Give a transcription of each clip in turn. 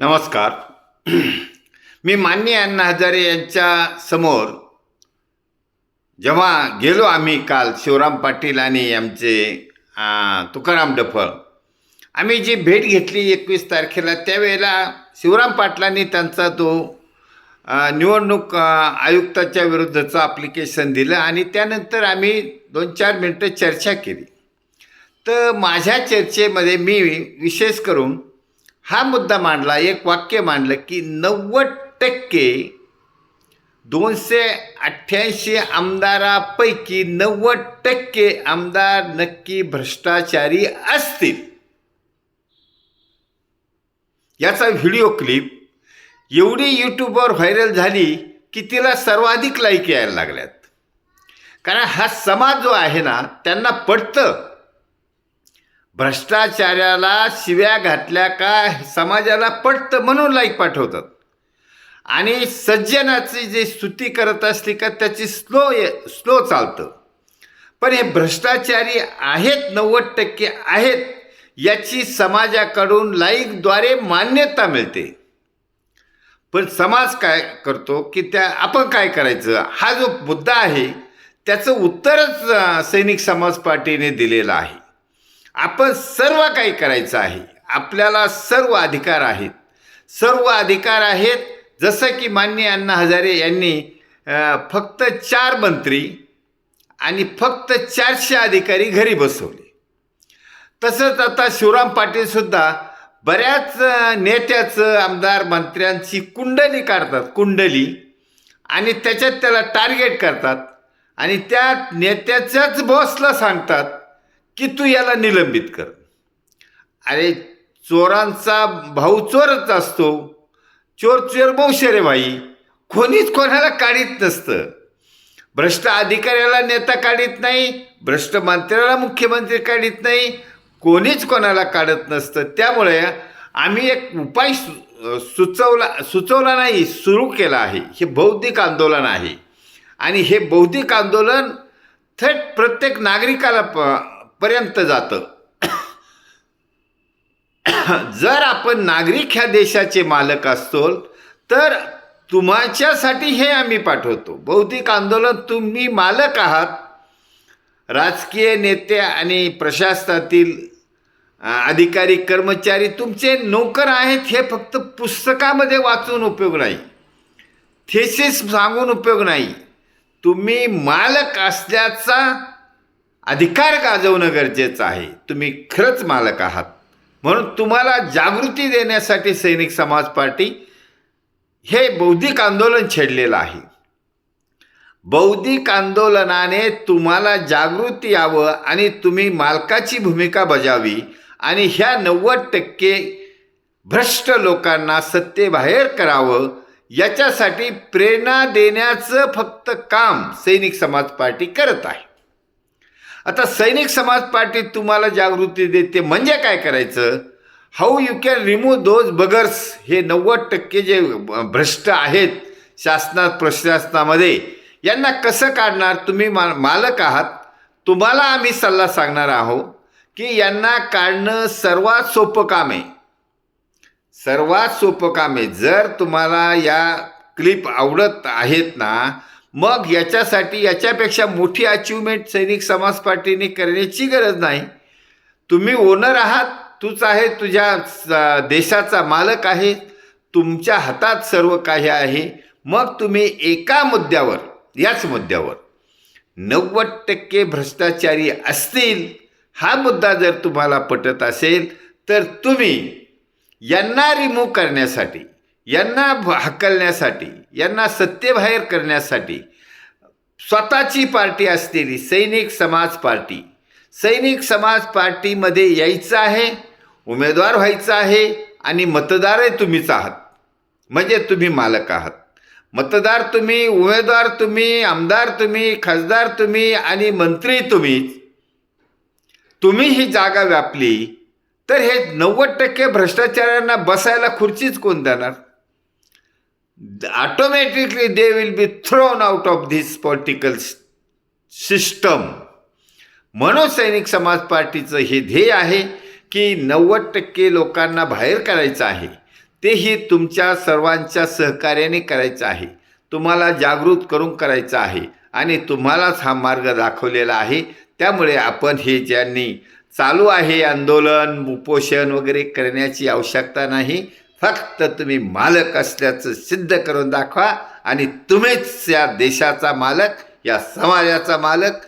नमस्कार. मी मान्य अण्णा हजारे यांच्या समोर जेव्हा गेलो आम्ही काल शिवराम पाटील आणि आमचे तुकाराम डफळ आम्ही जी भेट घेतली एकवीस तारखेला त्यावेळेला शिवराम पाटलांनी त्यांचा तो निवडणूक आयुक्ताच्या विरुद्धचं अप्लिकेशन दिलं आणि त्यानंतर आम्ही दोन चार मिनटं चर्चा केली. तर माझ्या चर्चेमध्ये मी विशेष करून हा मुद्दा मांडला एक वाक्य मांडलं की नव्वद टक्के दोनशे अठ्ठ्याऐंशी आमदारापैकी नव्वद टक्के आमदार नक्की भ्रष्टाचारी असतील. याचा व्हिडिओ क्लिप एवढी यूट्यूबवर व्हायरल झाली की तिला सर्वाधिक लाईक यायला लागल्यात. कारण हा समाज जो आहे ना त्यांना पडतं भ्रष्टाचाराला शिव्या घातल्या का समाजाला पटतं म्हणून लाईक पाठवतात. आणि सज्जनाची जी स्तुती करत असली का त्याची स्लो स्लो चालतं. पण हे भ्रष्टाचारी आहेत नव्वद टक्के आहेत याची समाजाकडून लाईकद्वारे मान्यता मिळते. पण समाज काय करतो की त्या आपण काय करायचं? हा जो मुद्दा आहे त्याचं उत्तरच सैनिक समाज पार्टीने दिलेलं आहे. आपण सर्व काही करायचं आहे. आपल्याला सर्व अधिकार आहेत. सर्व अधिकार आहेत. जसं की मान्य अण्णा हजारे यांनी फक्त चार मंत्री आणि फक्त चारशे अधिकारी घरी बसवले. तसंच आता शिवराम पाटीलसुद्धा बऱ्याच नेत्याचं आमदार मंत्र्यांची कुंडली काढतात कुंडली. आणि त्याच्यात त्याला टार्गेट करतात. आणि त्या नेत्याच्याच बॉसला सांगतात की तू याला निलंबित कर. अरे चोरांचा भाऊ चोरच असतो. चोर चोर बौशे रे भाई कोणीच कोणाला काढीत नसतं. भ्रष्ट अधिकाऱ्याला नेता काढीत नाही भ्रष्ट मंत्र्याला मुख्यमंत्री काढीत नाही कोणीच कोणाला काढत नसतं. त्यामुळे आम्ही एक उपाय सु सुचवला सुचवला नाही सुरू केला आहे. हे बौद्धिक आंदोलन आहे. आणि हे बौद्धिक आंदोलन थेट प्रत्येक नागरिकाला प पर्यंत जातं. जर आपण नागरिक ह्या देशाचे मालक असतो तर तुमच्यासाठी हे आम्ही पाठवतो. बौद्धिक आंदोलन तुम्ही मालक आहात. राजकीय नेते आणि प्रशासनातील अधिकारी कर्मचारी तुमचे नोकर आहेत हे फक्त पुस्तकामध्ये वाचून उपयोग नाही. थेसिस सांगून उपयोग नाही. तुम्ही मालक असल्याचा अधिकार गाजवणं गरजेचं आहे. तुम्ही खरंच मालक आहात. म्हणून तुम्हाला जागृती देण्यासाठी सैनिक समाज पार्टी हे बौद्धिक आंदोलन छेडलेलं आहे. बौद्धिक आंदोलनाने तुम्हाला जागृती यावं आणि तुम्ही मालकाची भूमिका बजावी आणि ह्या नव्वद टक्के भ्रष्ट लोकांना सत्तेबाहेर करावं याच्यासाठी प्रेरणा देण्याचं फक्त काम सैनिक समाज पार्टी करत आहे. आता सैनिक समाज पार्टी तुम्हाला जागृती देते म्हणजे काय करायचं? How you can remove those buggers हे नव्वद टक्के जे भ्रष्ट आहेत शासनात प्रशासनामध्ये यांना कसं काढणार? तुम्ही मा मालक आहात. तुम्हाला आम्ही सल्ला सांगणार आहोत की यांना काढणं सर्वात सोपं काम आहे. सर्वात सोपं काम आहे. जर तुम्हाला या क्लिप आवडत आहेत ना मग याच्यासाठी याच्यापेक्षा मोठी अचिव्हमेंट सैनिक समाज पार्टीने करण्याची गरज नाही. तुम्ही ओनर आहात तूच आहे तुझ्या स- देशाचा मालक आहे तुमच्या हातात सर्व काही आहे. मग तुम्ही एका मुद्द्यावर याच मुद्द्यावर नव्वद टक्के भ्रष्टाचारी असतील हा मुद्दा जर तुम्हाला पटत असेल तर तुम्ही यांना रिमूव्ह करण्यासाठी यांना भ- हकलण्यासाठी यांना सत्तेबाहेर करण्यासाठी स्वतःची पार्टी असलेली सैनिक समाज पार्टी सैनिक समाज पार्टीमध्ये यायचं आहे उमेदवार व्हायचं आहे आणि मतदारही तुम्हीच आहात. म्हणजे तुम्ही मालक आहात. मतदार तुम्ही उमेदवार तुम्ही आमदार तुम्ही खासदार तुम्ही आणि मंत्री तुम्हीच. तुम्ही ही जागा व्यापली तर हे नव्वद टक्के भ्रष्टाचारांना बसायला खुर्चीच कोण देणार? Automatically they will be thrown out of this political system म्हणून सैनिक समाज पार्टीचं हे ध्येय आहे की नव्वद टक्के लोकांना बाहेर करायचं आहे. तेही तुमच्या सर्वांच्या सहकार्याने करायचं आहे. तुम्हाला जागृत करून करायचं आहे आणि तुम्हालाच हा मार्ग दाखवलेला आहे. त्यामुळे आपण हे ज्यांनी चालू आहे आंदोलन उपोषण वगैरे करण्याची आवश्यकता नाही फक्त तुम्ही मालक असल्याचं सिद्ध करून दाखवा आणि तुम्हीच या देशाचा मालक या समाजाचा मालक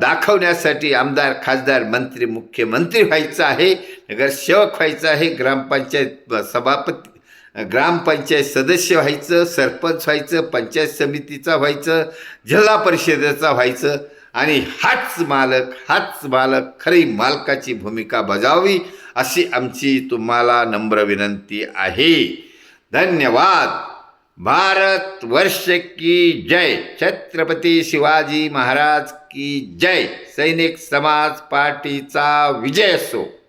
दाखवण्यासाठी आमदार खासदार मंत्री मुख्यमंत्री व्हायचं आहे नगरसेवक व्हायचं आहे ग्रामपंचायत सभापती ग्रामपंचायत सदस्य व्हायचं सरपंच व्हायचं पंचायत समितीचा व्हायचं जिल्हा परिषदेचा व्हायचं. आणि हाच मालक हाच मालक खरी मालकाची भूमिका बजावी अशी आमची तुम्हाला नम्र विनंती आहे. धन्यवाद. भारत वर्ष की जय. छत्रपती शिवाजी महाराज की जय. सैनिक समाज पार्टीचा विजय असो.